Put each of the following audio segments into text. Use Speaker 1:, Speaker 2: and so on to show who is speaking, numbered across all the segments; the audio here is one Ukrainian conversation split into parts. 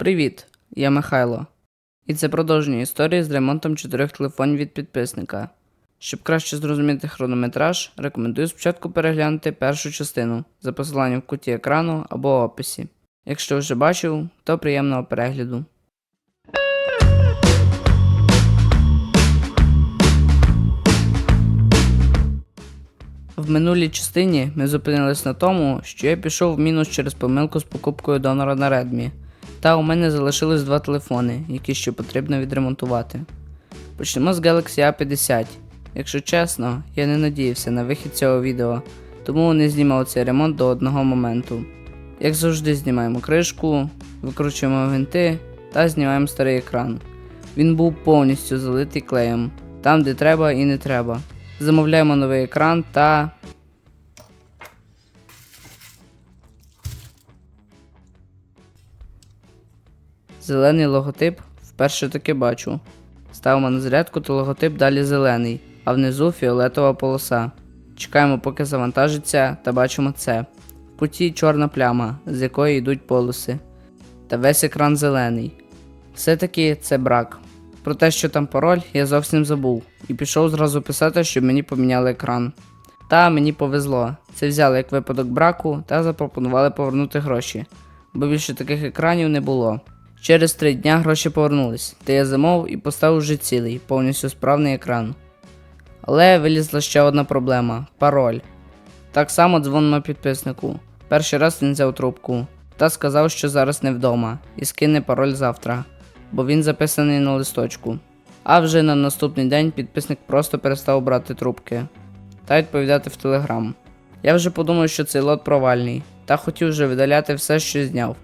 Speaker 1: Привіт, я Михайло. І це продовження історії з ремонтом чотирьох телефонів від підписника. Щоб краще зрозуміти хронометраж, рекомендую спочатку переглянути першу частину за посиланням в куті екрану або описі. Якщо вже бачив, то приємного перегляду. В минулій частині ми зупинились на тому, що я пішов в мінус через помилку з покупкою донора на Redmi. Та у мене залишились два телефони, які ще потрібно відремонтувати. Почнемо з Galaxy A50. Якщо чесно, я не надіявся на вихід цього відео, тому не знімав цей ремонт до одного моменту. Як завжди, знімаємо кришку, викручуємо гвинти та знімаємо старий екран. Він був повністю залитий клеєм, там де треба і не треба. Замовляємо новий екран та. Зелений логотип вперше таки бачу. Ставимо на зарядку, то логотип далі зелений, а внизу фіолетова полоса. Чекаємо, поки завантажиться, та бачимо це. В куті чорна пляма, з якої йдуть полоси. Та весь екран зелений. Все-таки це брак. Про те, що там пароль, я зовсім забув і пішов зразу писати, щоб мені поміняли екран. Та мені повезло. Це взяли як випадок браку та запропонували повернути гроші, бо більше таких екранів не було. Через три дня гроші повернулись, та я замовив і поставив вже цілий, повністю справний екран. Але вилізла ще одна проблема пароль. Так само дзвонимо підписнику. Перший раз він взяв трубку та сказав, що зараз не вдома, і скине пароль завтра, бо він записаний на листочку. А вже на наступний день підписник просто перестав брати трубки та відповідати в телеграм. Я вже подумав, що цей лот провальний, та хотів вже видаляти все, що зняв.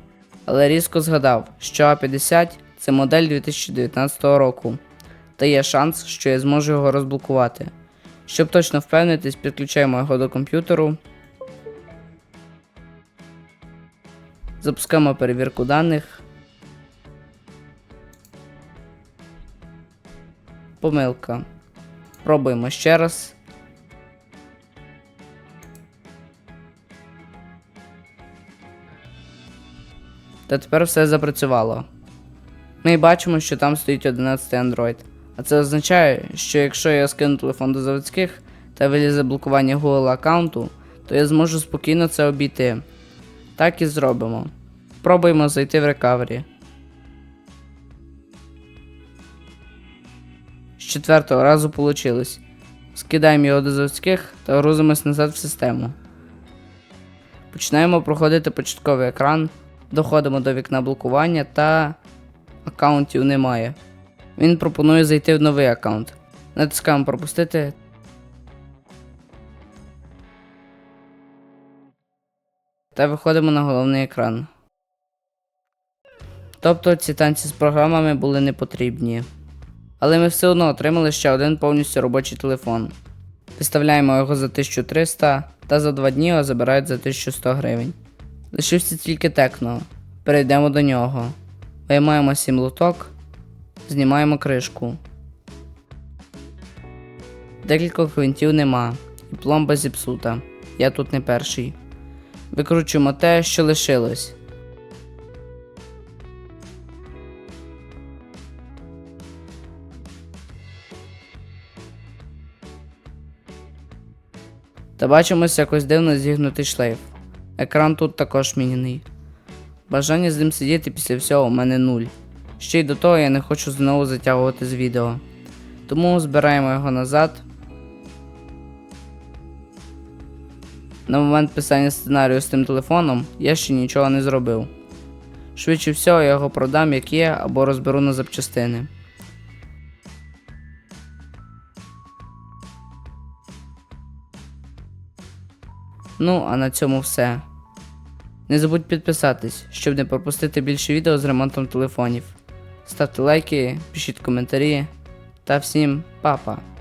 Speaker 1: Але різко згадав, що А50 це модель 2019 року, та є шанс, що я зможу його розблокувати. Щоб точно впевнитись, підключаємо його до комп'ютеру. Запускаємо перевірку даних. Помилка. Пробуємо ще раз. Та тепер все запрацювало. Ми бачимо, що там стоїть 11 Android. А це означає, що якщо я скину телефон до заводських та вилізе блокування Google аккаунту, то я зможу спокійно це обійти. Так і зробимо. Пробуємо зайти в рекавері. З четвертого разу вийшло. Скидаємо його до заводських та грузимось назад в систему. Починаємо проходити початковий екран, доходимо до вікна блокування та аккаунтів немає. Він пропонує зайти в новий аккаунт. Натискаємо пропустити. Та виходимо на головний екран. Тобто ці танці з програмами були не потрібні. Але ми все одно отримали ще один повністю робочий телефон. Виставляємо його за 1300 та за 2 дні його забирають за 1100 гривень. Лишився тільки текно. Перейдемо до нього. Виймаємо 7 лоток, знімаємо кришку. Декількох гвинтів нема, і пломба зіпсута. Я тут не перший. Викручуємо те, що лишилось. Та бачимось якось дивно зігнутий шлейф. Екран тут також міняний. Бажання з ним сидіти після всього у мене нуль. Ще й до того я не хочу знову затягувати з відео. Тому збираємо його назад. На момент писання сценарію з тим телефоном я ще нічого не зробив. Швидше всього я його продам як є або розберу на запчастини. Ну, а на цьому все. Не забудь підписатись, щоб не пропустити більше відео з ремонтом телефонів. Ставте лайки, пишіть коментарі та всім па-па!